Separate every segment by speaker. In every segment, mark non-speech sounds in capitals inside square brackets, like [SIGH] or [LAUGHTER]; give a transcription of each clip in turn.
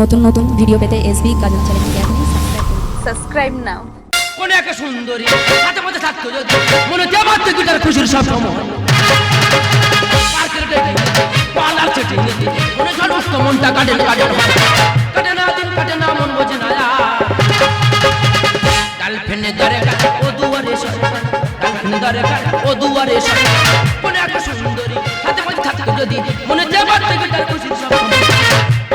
Speaker 1: নতুন নতুন ভিডিও পেতে এসবি গাজন চ্যানেলকে আপনি সাবস্ক্রাইব করুন।
Speaker 2: নাও
Speaker 3: কোন এক সুন্দরী সাথে মধ্যে থাকতো যদি মনে দেবার থেকে তার খুশির সব সময়। পালার চেটে মনে সমস্ত মনটা কাটে না কাটে না। কাটে না দিন কাটে না মন বোঝে না গার্লফ্রেন্ডে দরে ও দুয়ারে সরকার গার্লফ্রেন্ডে দরে ও দুয়ারে সরকার কোন এক সুন্দরী হাতে মধ্যে থাকতো যদি মনে দেবার থেকে তার খুশির সব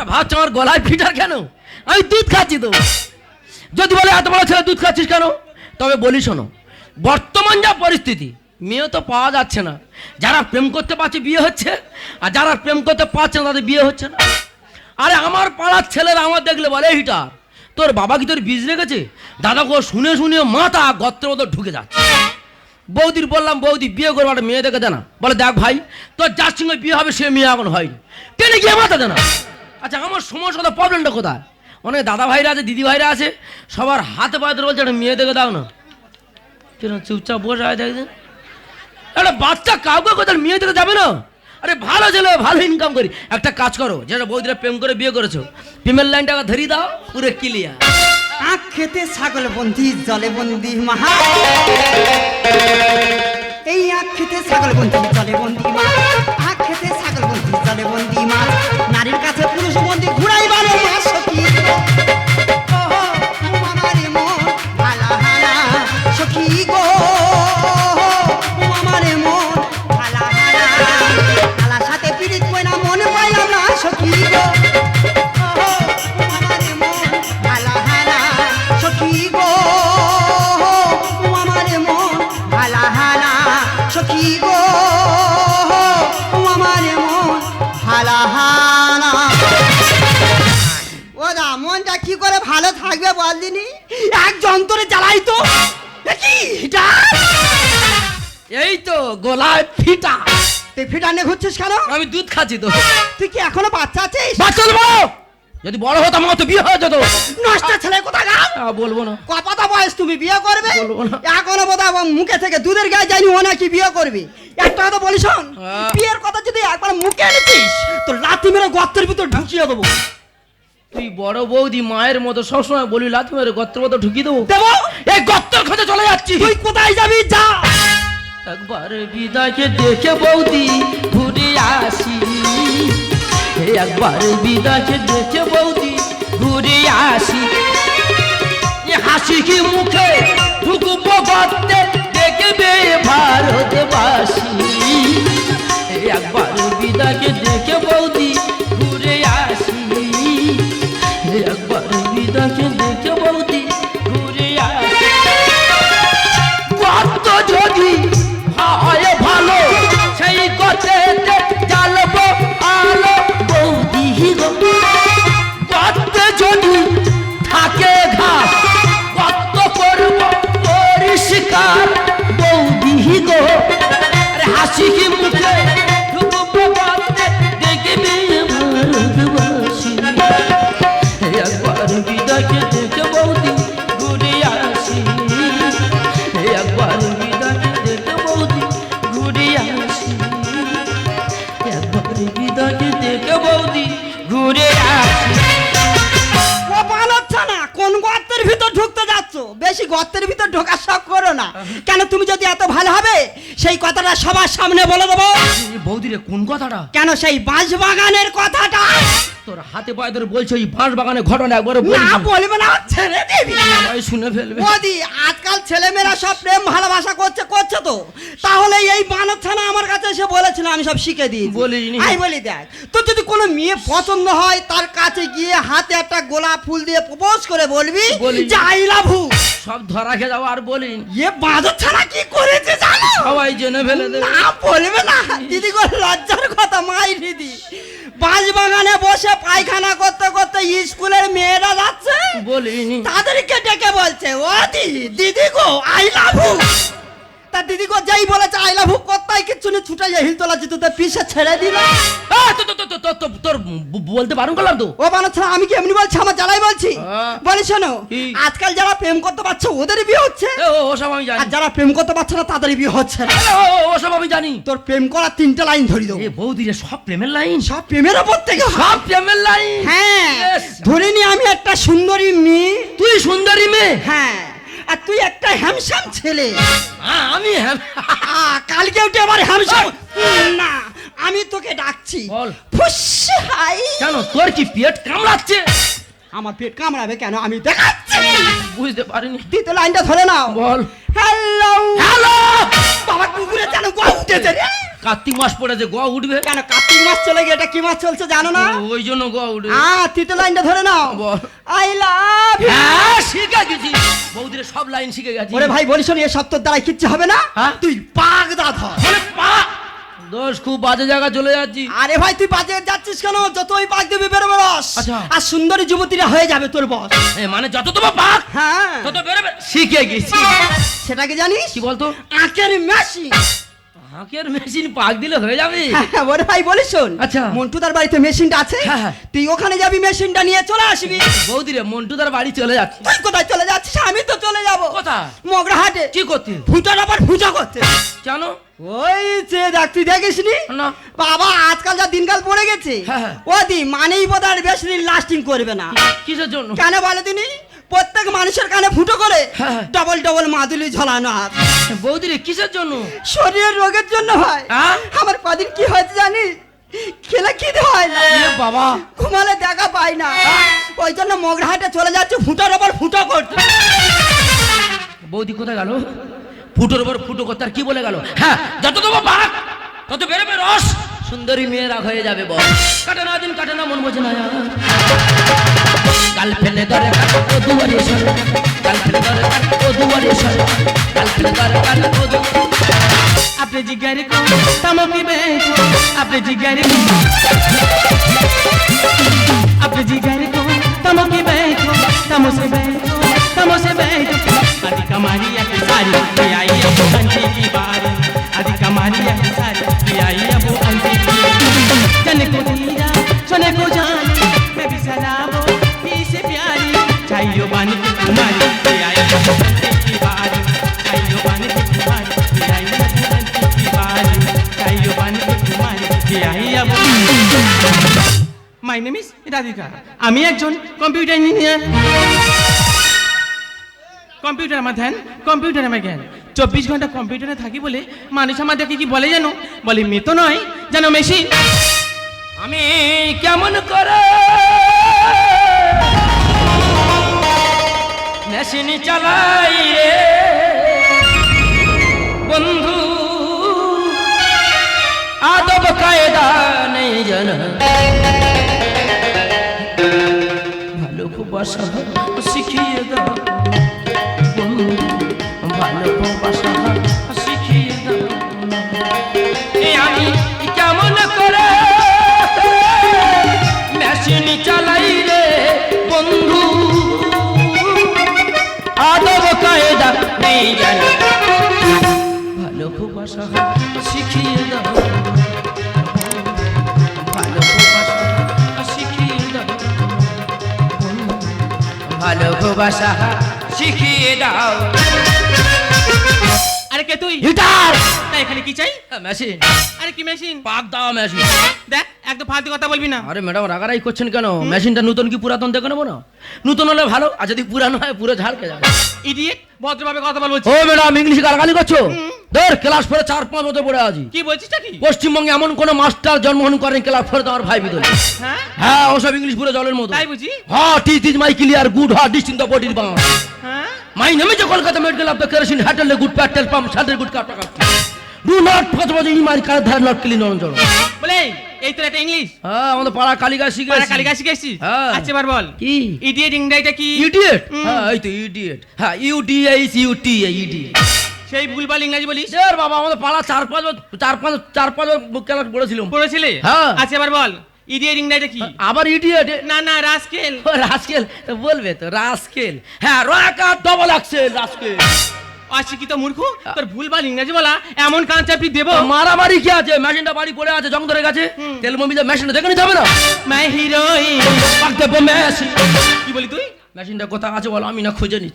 Speaker 3: তোমরা ভাবছ আমার গলায় ফিটার কেন? আমি দুধ খাচ্ছি তো। যদি বলে এত বড় ছেলে দুধ খাচ্ছিস কেন? তবে বলি শোনো, বর্তমান যা পরিস্থিতি মেয়ে তো পাওয়া যাচ্ছে না। যারা প্রেম করতে পারছে বিয়ে হচ্ছে, আর যারা প্রেম করতে পারছে না, তাদের বিয়ে হচ্ছে না। আরে আমার পাড়ার ছেলেরা আমার দেখলে বলে, "এই হিটার, তোর বাবা কি তোর বীজ রেখেছে? দাদা গো শুনে শুনে মাথা গত্রের মতো ঢুকে যাচ্ছে। বৌদির বললাম, বৌদি, বিয়ে করব, একটা মেয়ে দেখে দে না। বলে, দেখ ভাই, তোর যার সঙ্গে বিয়ে হবে, সে মেয়ে এখন হয়নি। টেনে গিয়ে মাথা দে না। আচ্ছা আমার সমস্যাটা প্রবলেমটা কোথায়? অনেক দাদা ভাইরা আছে দিদি ভাইরা আছে, সবার হাতে পায়ে ধরে বলছে, একটা মেয়ে দেখে দাও না। কেন, চুপচাপ বসে আছে দেখছেন একটা বাচ্চা কাউকে কোথাও মেয়ে দেখে যাবে না? আরে, ভালো ছেলে, ভালো ইনকাম করি। একটা কাজ করো, যেটা বৌদিরা প্রেম করে বিয়ে করেছ প্রেমের লাইনটাকে ধরিয়ে দাও, পুরো ক্লিয়ার
Speaker 4: আখ খেতে ছাগল বন্দি, জলে বন্দি, মাহা। এই আখ খেতে ছাগল বন্দি, জলে বন্দি মা যন্ত্রে জ্বালাই তো। কি হিটার
Speaker 3: এই তো গলায় ফিটা।
Speaker 4: তুই ফিটার নিয়ে ঘুরছিস কেন?
Speaker 3: আমি দুধ খাচ্ছি তো।
Speaker 4: তুই কি এখনও বাচ্চা আছিস?
Speaker 3: বাচ্চা তো বড় যদি বড় হতাম আমার তো বিয়ে হয়ে যেত।
Speaker 4: নষ্ট ছেলে কোথা গা
Speaker 3: বলব না।
Speaker 4: কপাতা বয়স তুমি বিয়ে করবে? এখনও বোধ মুখে থেকে দুধের গায়ে যায়নি ও নাকি বিয়ে করবি। একটা কথা বলি শোন
Speaker 3: হ্যাঁ।
Speaker 4: বিয়ের কথা যদি একবার মুখে এনেছিস তো লাথি মেরে গর্তের ভিতর ঢুকিয়ে দেবো।
Speaker 3: তুই বড় বৌদি মায়ের মতো সবসময় বলি লাথি মেরে গত্রের মতো ঢুকিয়ে দেবো?
Speaker 4: দেবো?
Speaker 3: এই গত্তর খোঁজে চলে যাচ্ছি।
Speaker 4: তুই কোথায় যাবি? যা।
Speaker 3: একবার বিদায়কে দেখে বৌদি ঘুরে আসি। একবার বিদায়কে দেখে বৌদি ঘুরে আসি। এ হাসি কি মুখে? ঢুকবো গর্তে দেখবে ভারতবাসী। একবার বিদায়কে ভালো
Speaker 4: হবে? সেই কথাটা সবার সামনে বলে দেবো।
Speaker 3: বৌদি রে কোন কথাটা?
Speaker 4: কেন সেই বাঁশ বাগানের কথাটা?
Speaker 3: তোর হাতে পায়ে ধরে বলছো এই বাঁশ বাগানের ঘটনা একবারে
Speaker 4: না বলবে না ছেড়ে দিবি।
Speaker 3: শুনে ফেলবে।
Speaker 4: মোদি আজকাল ছেলেমেয়েরা সব প্রেম ভালোবাসা করছে করছে তো। তাহলে এই বানর ছানা আমার কাছে এসে বলেছিল আমি সব শিখে দিই
Speaker 3: বলিনি।
Speaker 4: আমি বলি দেখ তোর যদি কোনো মেয়ে পছন্দ হয় তার কাছে গিয়ে হাতে একটা গোলাপ ফুল দিয়ে প্রপোজ করে বলবি
Speaker 3: বলি।
Speaker 4: যে আই লাভ।
Speaker 3: সব ধরা খেয়ে যাব আর বলি
Speaker 4: এ বাঁদর ছাড়া কি করেছে জানো?
Speaker 3: সবাই জেনে ফেলে দেবে।
Speaker 4: না বলবে না। দিদি গো লজ্জার কথা মাই দিদি। বাঁশ বাগানে বসে পায়খানা করতে করতে স্কুলের মেয়েরা যাচ্ছে।
Speaker 3: বলিনি।
Speaker 4: তাদেরকে ডেকে বলছে ও দিদি দিদি গো আই লাভ ইউ তা দিদি গো যেই বলেছে আই লাভ কোথায় কিচ্ছু নেই ছুটে যাই হিলতলা জিতুতে পিছে ছেড়ে দিল।
Speaker 3: আহ, তো- তো- তো- তো- তো- তো- তোর বলতে পারুন করলাম তো?
Speaker 4: ও বানাচ্ছে আমি কি এমনি বলছি? আমার জ্বালাই বলছি। বলি শোনো আজকাল যারা প্রেম করতে পারছে ওদের বিয়ে হচ্ছে।
Speaker 3: ও ওসব আমি জানি।
Speaker 4: আর যারা প্রেম করতে পারছে না তাদের বিয়ে হচ্ছে না।
Speaker 3: ও ওসব আমি জানি।
Speaker 4: তোর প্রেম করার তিনটে লাইন ধরি দেবো।
Speaker 3: এ বৌদি রে সব প্রেমের লাইন?
Speaker 4: সব প্রেমের ওপর থেকে।
Speaker 3: সব প্রেমের লাইন?
Speaker 4: হ্যাঁ. ধরে নি আমি একটা সুন্দরী মেয়ে।
Speaker 3: তুই সুন্দরী মেয়ে?
Speaker 4: হ্যাঁ। আর তুই একটা হ্যামসাম ছেলে।
Speaker 3: আমি হ্যাঁ
Speaker 4: কালকে উঠে আবার হ্যামসাম না আমি তোকে ডাকছি।
Speaker 3: বল।
Speaker 4: ফুসি হাই।
Speaker 3: কেন তোর কি পেট কামড়াচ্ছে?
Speaker 4: আমার পেট কামড়াবে কেন? আমি দেখাচ্ছি।
Speaker 3: বুঝতে পারিনি।
Speaker 4: দ্বিতীয় লাইনটা ধরে নাও।
Speaker 3: বল।
Speaker 4: হ্যালো
Speaker 3: হ্যালো
Speaker 4: বাবা কুকুরে যেন গোয়া উঠেছে রে।
Speaker 3: কার্তিক মাস পড়েছে গ উঠবে?
Speaker 4: কেন কার্তিক মাস চলে গিয়ে এটা কি মাস চলছে জানো না?
Speaker 3: ওই জন্য গ উঠবে।
Speaker 4: আ তৃতীয় লাইনটা ধরে নাও। আই লাভ
Speaker 3: হ্যাঁ শিখে গেছি। বৌদিরে সব লাইন শিখে গেছি।
Speaker 4: ওরে ভাই বলিস এ সপ্তাহ দ্বারা কিচ্ছু হবে না?
Speaker 3: হ্যাঁ?
Speaker 4: তুই পাক দা ধর।
Speaker 3: পা! দোষ খুব বাজে জায়গা চলে যাচ্ছি।
Speaker 4: আরে ভাই তুই বাজে যাচ্ছিস কেন? যতই পাক দিবি বেরোবে রস।
Speaker 3: আচ্ছা।
Speaker 4: আর সুন্দরী যুবতীরা হয়ে যাবে তোর বস।
Speaker 3: এ, মানে যত তোমার পাক
Speaker 4: হ্যাঁ।
Speaker 3: তত বেরোবে। শিখে গেছি।
Speaker 4: সেটাকে জানিস?
Speaker 3: কি বলতো?
Speaker 4: আঁকের মেশিন
Speaker 3: হাঁকের মেশিন পাক দিলে হয়ে যাবে?
Speaker 4: হ্যাঁ, ওরে ভাই বলিস শোন।
Speaker 3: আচ্ছা।
Speaker 4: মন্টুদার বাড়িতে মেশিনটা আছে
Speaker 3: হ্যাঁ, হ্যাঁ।
Speaker 4: তুই ওখানে যাবি মেশিনটা নিয়ে চলে আসবি।
Speaker 3: বৌদিরে মন্টুদার বাড়ি চলে যাচ্ছে।
Speaker 4: তুই কোথায় চলে যাচ্ছিস? আমি তো চলে যাব।
Speaker 3: কোথায়?
Speaker 4: মগরাহাটে।
Speaker 3: কি করতে
Speaker 4: ফুটার আবার ফুটা করতে
Speaker 3: কেন?
Speaker 4: ওই যে দেখ তুই দেখিসনি?
Speaker 3: না।
Speaker 4: বাবা আজকাল যা দিনকাল পড়ে গেছে
Speaker 3: হ্যাঁ, হ্যাঁ।
Speaker 4: ও দি মানেই বোধ আর বেশি দিন লাস্টিং করবে না।
Speaker 3: কিসের জন্য?
Speaker 4: কেন বলে তিনি প্রত্যেক মানুষের কানে ফুটো করে
Speaker 3: হ্যাঁ, হ্যাঁ।
Speaker 4: ডবল ডবল মাদুলি ঝোলানো আছে
Speaker 3: বৌদিরে কিসের জন্য?
Speaker 4: শরীরের রোগের জন্য হয়? আমার কদিন কি হয়েছে জানিস খেলে খিদে হয় না।
Speaker 3: বাবা।
Speaker 4: ঘুমালে দেখা পাই না। ওই জন্য মগরাহাটে চলে যাচ্ছে ফুটার ওপর ফুটো করতে।
Speaker 3: বৌদি কোথায় গেল? ফুটোর ওপর ফুটো করতে আর কি বলে গেল? হ্যাঁ যত তোমার পাক তত বেরোবে রস। সুন্দরী মেয়েরা হয়ে যাবে বল। কাটে না দিন কাটে না মন বোঝে না। কাল ফেলে ধরে কাট ও দুয়ারে সরে কাল ফেলে ধরে কাট ও দুয়ারে সরে কাল ফেলে ধরে কাট ও দুয়ারে
Speaker 2: अपने जिगर को तमो की बैठो अपने जिगर को अपने जिगर को तमो की बैठो तमो से बैठो तमो से बैठो अधिक हमारी की सारी ये आई अब अंती की बारी अधिक हमारी की सारी ये आई चाहिए बानी की कुमारी ये आई अब अंती की बारी चाहिए बानी की कुमारी ये आई अब अंती की बारी चाहिए बानी की कुमारी ये आई अब মাই নেম ইজ রাধিকা আমি একজন কম্পিউটার ইঞ্জিনিয়ার কম্পিউটার আমার ধ্যান কম্পিউটার আমার জ্ঞান চব্বিশ ঘন্টা কম্পিউটারে থাকি বলে মানুষ আমাদেরকে কি বলে জানো বলে মেয়ে তো নয় জানো মেশিন
Speaker 3: আমি কেমন করে মেশিন চালাই রে। বন্ধু আদব কায়দা নেই জানা ভালো খুব শিখিয়ে দাও। নেই জানা ভালোবাসা শিখিয়ে দাও। ভালোবাসা শিখিয়ে দাও। ভালোবাসা শিখিয়ে
Speaker 2: আরে কে তুই? তাই এখানে কি চাই?
Speaker 3: মেশিন।
Speaker 2: আরে কি মেশিন?
Speaker 3: পাক দাও মেশিন।
Speaker 2: দেখ একদম ফালতু কথা বলবি না।
Speaker 3: আরে ম্যাডাম রাগারাই করছেন কেন? মেশিনটা নতুন কি পুরাতন দেখে নেব না? নতুন হলে ভালো আর যদি পুরানো হয় পুরো ঝাড়কে যাবে।
Speaker 2: ইডিয়েট ভদ্রভাবে কথা বলব।
Speaker 3: ও ম্যাডাম ইংলিশ গালাগালি করছ? ধর ক্লাস ফোরে চার পাঁচ মতো পড়ে আছি।
Speaker 2: কি বলছিস কি
Speaker 3: পশ্চিমবঙ্গে এমন কোন মাস্টার জন্মগ্রহণ করেন ক্লাস ফোরে তোমার ভাই বিদল
Speaker 2: হ্যাঁ?
Speaker 3: হ্যাঁ ওসব ইংলিশ পুরো জলের মতো।
Speaker 2: তাই বুঝি?
Speaker 3: হ্যাঁ teach is my clear good হ্যাঁ ডিস্টিং দ্য বডির বাং
Speaker 2: হ্যাঁ?
Speaker 3: মাই নেমে যে Kolkata medical of the kerosene hotel good Patel pump সাদের গুড কাটা ডু নট পাঁচ বছর ই মারি কার ধার নট ক্লিন নরঞ্জন?
Speaker 2: বলে এই তোর একটা ইংলিশ
Speaker 3: হ্যাঁ আমাদের পাড়া কালিকা শিখে
Speaker 2: পাড়া কালিকা শিখেছিস
Speaker 3: হ্যাঁ।
Speaker 2: আচ্ছা এবার বল।
Speaker 3: কি?
Speaker 2: ইডিয়েট ইংরেজিটা কি?
Speaker 3: ইডিয়েট। হ্যাঁ এই তো ইডিয়েট হ্যাঁ U D H U T idiot
Speaker 2: সেই ভুলভাল ইংরেজি বলিস?
Speaker 3: স্যার বাবা আমাদের পাড়া চার পাঁচ চার পাঁচ চার পাঁচ ক্লাস পড়েছিলাম।
Speaker 2: পড়েছিলে?
Speaker 3: হ্যাঁ।
Speaker 2: আচ্ছা এবার বল ইডিয়েট ইংরেজিটা কি?
Speaker 3: আবার ইডিয়েট
Speaker 2: না না রাস্কেল
Speaker 3: রাস্কেল [LAUGHS] বলবে তো রাস্কেল হ্যাঁ রয়াকা ডবল আক্সেল রাস্কেল
Speaker 2: অশিক্ষিত মূর্খ? তোর ভুলভাল ইংরেজি বলা এমন কান চাপি দেবো।
Speaker 3: মারামারি কি আছে? মেশিনটা বাড়ি পড়ে আছে জং ধরে গেছে। তেল মমিজে মেশিনটা দেখে নিতে হবে না?
Speaker 2: My heroine.
Speaker 3: পাক দেবো মেশিন
Speaker 2: কি বলি তুই?
Speaker 3: মেশিনটা কোথায় আছে বলো আমি না খুঁজে নি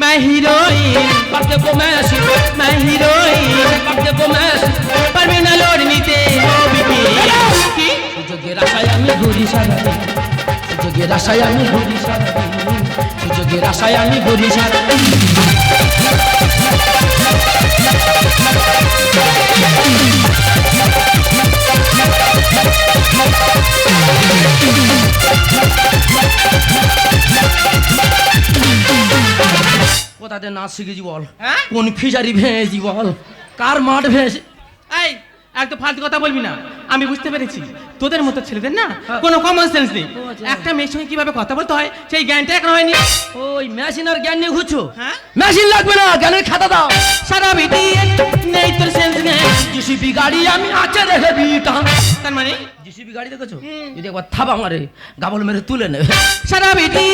Speaker 2: মাই হিরোইন।
Speaker 3: পাক দেবো মেশিন
Speaker 2: মাই হিরোইন।
Speaker 3: পাক দেবো মেশিন
Speaker 2: পারবে না লোড নিতে কি?
Speaker 3: সুযোগের আশায় আমি ঘুরি সারাদিন সুযোগের আশায় আমি ঘুরি সারাদিন সুযোগের আশায় আমি ঘুরি সারাদিন কোথাতে নাচ শিখেছি বল।
Speaker 2: হ্যাঁ?
Speaker 3: কোন ফিশারি ভেঙেছি বল। কার মাঠ ভেঙেছি
Speaker 2: এই এক তো ফালতু কথা বলবি না? আমি বুঝতে পেরেছি। তোদের মতো ছেলেদের না?
Speaker 3: হ্যাঁ।
Speaker 2: কোনো কমন সেন্স নেই। একটা মেয়ের সঙ্গে কীভাবে কথা বলতে হয় সেই জ্ঞানটা এখন হয়নি।
Speaker 3: ওই মেশিন আর জ্ঞান নিয়ে ঘুরছো?
Speaker 2: হ্যাঁ।
Speaker 3: মেশিন লাগবে না জ্ঞানের খাতা দাও।
Speaker 2: সারা বিটি নেই তোর সেন্স নেই।
Speaker 3: জিসিবি গাড়ি আমি আছে রেখে বিটা।
Speaker 2: তার মানে?
Speaker 3: জিসিবি গাড়ি দেখেছ? যদি একবার থাবা মারে গাবল মেরে তুলে নেবে।
Speaker 2: সারা বিটি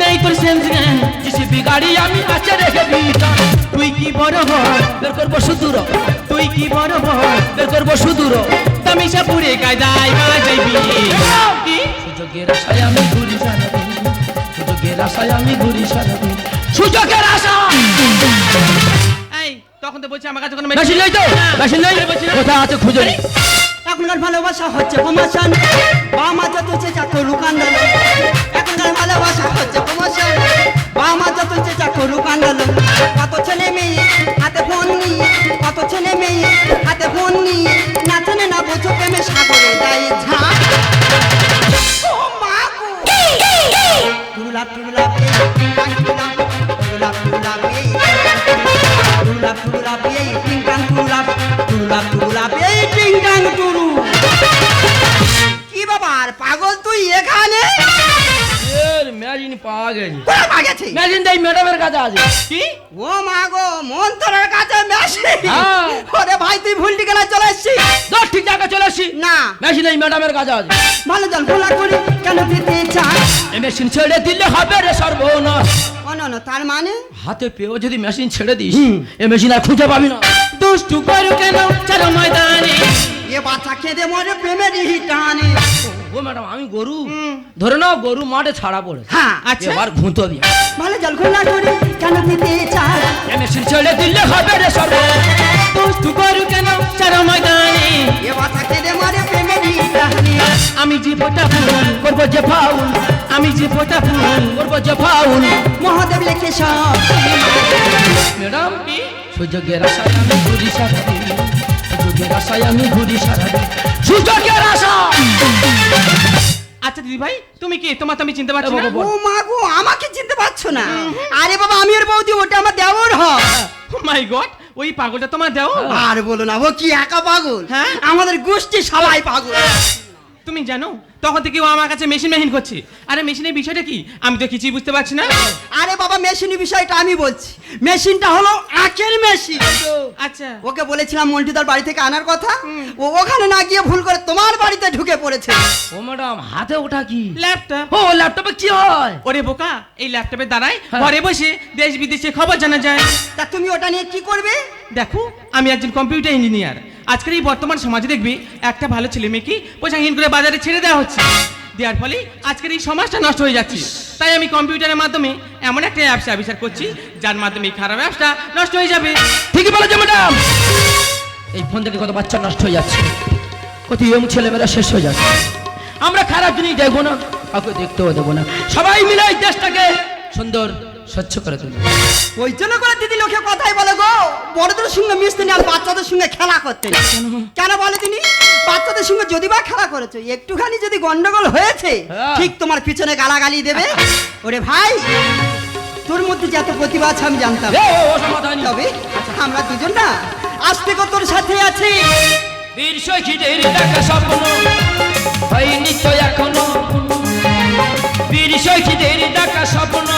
Speaker 2: নেই তোর সেন্স নেই।
Speaker 3: জিসিবি গাড়ি আমি আছে রেখে বিটা।
Speaker 2: তুই কি বড় হর
Speaker 3: বের করব সুদূর।
Speaker 2: তুই কি বড় হয়?
Speaker 3: বের করব সুদূর।
Speaker 2: তামিশা পুরে কায়দায় বাজাইবি
Speaker 3: সুযোগের আশায় আমি ঘুরি সারাদিন। সুযোগের আশায় আমি ঘুরি সারাদিন। সুযোগের আশা!
Speaker 2: তখন তো বলছি আমার কাছে কোনো
Speaker 3: মেশিন নেই তো? মেশিন নেই? কোথায় আছে খুঁজে।
Speaker 4: এখনকার ভালোবাসা হচ্ছে প্রমোশন বামা যত চেঁচা করুক আন্দোলন এখনকার ভালোবাসা হচ্ছে প্রমোশন বামা যত চেঁচা করুক আন্দোলন কত ছেলে মেয়ে হাতে ফোন নিয়ে কত ছেলে মেয়ে হাতে ফোন নিয়ে। সাগরে দেয় ঝাঁপ ও মা গো! টুরুলাপ টুরুলাপ এই টাং টুরুলাপ, টুরুলাপ টুরুলাপ এই টুরুলাপ টুরুলাপ এই টিং টাং টুরুলাপ, টুরুলাপ টুরুলাপ এই টিং টাং টুরু। কি বাবা আর পাগল তুই এখানে?
Speaker 3: মেশিন পাওয়া গেছে।
Speaker 4: কোথায় পাওয়া গেছে?
Speaker 3: মেশিন দেই ম্যাডামের কাছে আছে।
Speaker 2: কি?
Speaker 4: ও মা গো মন্ত্রের কাছে মেশিন।
Speaker 3: হ্যাঁ।
Speaker 4: ওরে ভাই তুই ভুল ঠিকানা চলে এসেছিস?
Speaker 3: দশ ঠিক জায়গায় চলে আসছি
Speaker 4: না।
Speaker 3: মেশিন এই ম্যাডামের কাছে আছে।
Speaker 4: ভালো জল ভোলা করি কেন দিতে চাই
Speaker 3: এই মেশিন ছেড়ে দিলে হবে রে সর্বনাশ।
Speaker 4: ও না, না, তার মানে?
Speaker 3: হাতে পেয়েও যদি মেশিন ছেড়ে দিস এ মেশিন আর খুঁজে পাবি না।
Speaker 2: দুষ্টু করু কেন চারো ময়দানে?
Speaker 4: এ বাচ্চা খেদে মরে প্রেমের টানে।
Speaker 3: ও ম্যাডাম আমি গরু। ধরে নাও গরু মাঠে ছাড়া পড়ে
Speaker 4: হ্যাঁ
Speaker 2: আচ্ছা।
Speaker 3: এবার ঘুঁতো দিয়া।
Speaker 4: ভালো জল খোলা করি কেন দিতে চাস
Speaker 3: এ মেশিন ছেড়ে দিলে হবে রে
Speaker 2: দুষ্টু করু কেন চারো ময়দানে?
Speaker 4: এ বাচ্চা খেদে মরে প্রেমের
Speaker 2: আমি ফুল
Speaker 3: করব যে ফাউল।
Speaker 2: আমি যে ফোটা ফুল
Speaker 3: করব যে ফাউল।
Speaker 4: মহাদেব লেখে সব
Speaker 3: ম্যাডাম সুযোগের আশায় আমি ঘুরি সারাদিন। সুযোগের আশায় আমি ঘুরি সারাদিন। সুযোগের আশা!
Speaker 2: আচ্ছা দিদি ভাই তুমি কি? তোমার তো আমি চিনতে পারছি না।
Speaker 4: ও মা গো আমাকে চিনতে পারছ না? আরে বাবা আমি ওর বৌদি ওটা আমার দেওর হয়।
Speaker 2: মাই গড ওই পাগলটা তোমার দেও?
Speaker 4: আর বলো না ও কি একা পাগল?
Speaker 2: হ্যাঁ?
Speaker 4: আমাদের গোষ্ঠী সবাই পাগল।
Speaker 2: তুমি জানো তখন থেকে ও আমার কাছে মেশিন মেশিন করছে। আরে মেশিনের বিষয়টা কি? আমি তো কিছুই বুঝতে পারছি না।
Speaker 4: আরে বাবা মেশিনের বিষয়টা আমি বলছি। মেশিনটা হলো আখের মেশিন
Speaker 2: আচ্ছা।
Speaker 4: ওকে বলেছিলাম মন্টুদার বাড়ি থেকে আনার কথা। ও ওখানে না গিয়ে ভুল করে তোমার বাড়িতে ঢুকে পড়েছে।
Speaker 3: ও ম্যাডাম হাতে ওঠা কি?
Speaker 2: ল্যাপটপ
Speaker 3: ও ল্যাপটপে কি হয়?
Speaker 2: ওরে বোকা এই ল্যাপটপের দ্বারাই
Speaker 3: হ্যাঁ।
Speaker 2: ঘরে বসে দেশ বিদেশে খবর জানা যায়।
Speaker 4: তা তুমি ওটা নিয়ে কি করবে?
Speaker 2: দেখো আমি একজন কম্পিউটার ইঞ্জিনিয়ার আজকের এই বর্তমান সমাজে দেখবি, একটা ভালো ছেলে মেয়েকে পোশাকহীন করে বাজারে ছেড়ে দেওয়া হচ্ছে। দেওয়ার ফলে আজকের এই সমাজটা নষ্ট হয়ে যাচ্ছে। তাই আমি কম্পিউটারের মাধ্যমে এমন একটা অ্যাপস আবিষ্কার করছি, যার মাধ্যমে এই খারাপ অ্যাপসটা নষ্ট হয়ে যাবে।
Speaker 3: ঠিকই বলেছে ম্যাডাম এই ফোন থেকে কত বাচ্চা নষ্ট হয়ে যাচ্ছে। কত ইয়ং ছেলেমেয়েরা শেষ হয়ে যাচ্ছে। আমরা খারাপ জিনিস দেখব না, কাউকে দেখতেও দেবো না। সবাই মিলে এই দেশটাকে সুন্দর স্বচ্ছ করে তুলবো।
Speaker 4: ওই জন্য করে দিদি লোকে কথাই বলে গো বড়দের সঙ্গে মিশতে আর বাচ্চাদের সঙ্গে খেলা করতে কেন? বলে তিনি? বাচ্চাদের সঙ্গে যদি বা খেলা করেছ একটুখানি যদি গন্ডগোল হয়েছে
Speaker 3: হ্যাঁ।
Speaker 4: ঠিক তোমার পিছনে গালাগালি দেবে। ওরে ভাই তোর মধ্যে যে এত প্রতিভা আছে আমি জানতাম। তবে আমরা দুজন না
Speaker 5: আসতে কত তোর সাথে আছি।
Speaker 3: বীর শহীদের দেখা স্বপ্ন হয়নি তো এখনও। বীর শহীদের দেখা স্বপ্ন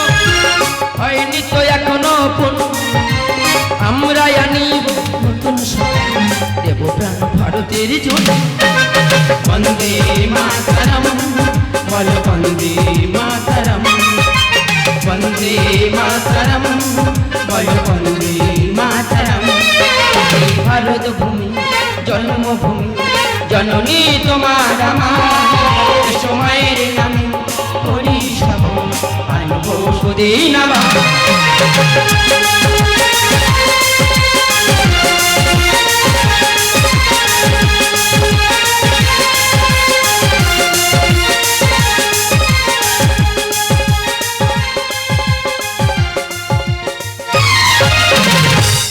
Speaker 3: হয়নি তো এখনও। আমরা আনিব নতুন স্বপ্ন, দেব প্রাণ ভারতের জন্য।
Speaker 4: বন্দে মাতরম বল বন্দে মাতরম। বন্দে মাতরম বল বন্দে মাতরম।
Speaker 3: ভারত ভূমি জন্মভূমি জননী তোমার আমার।
Speaker 4: নামে হরি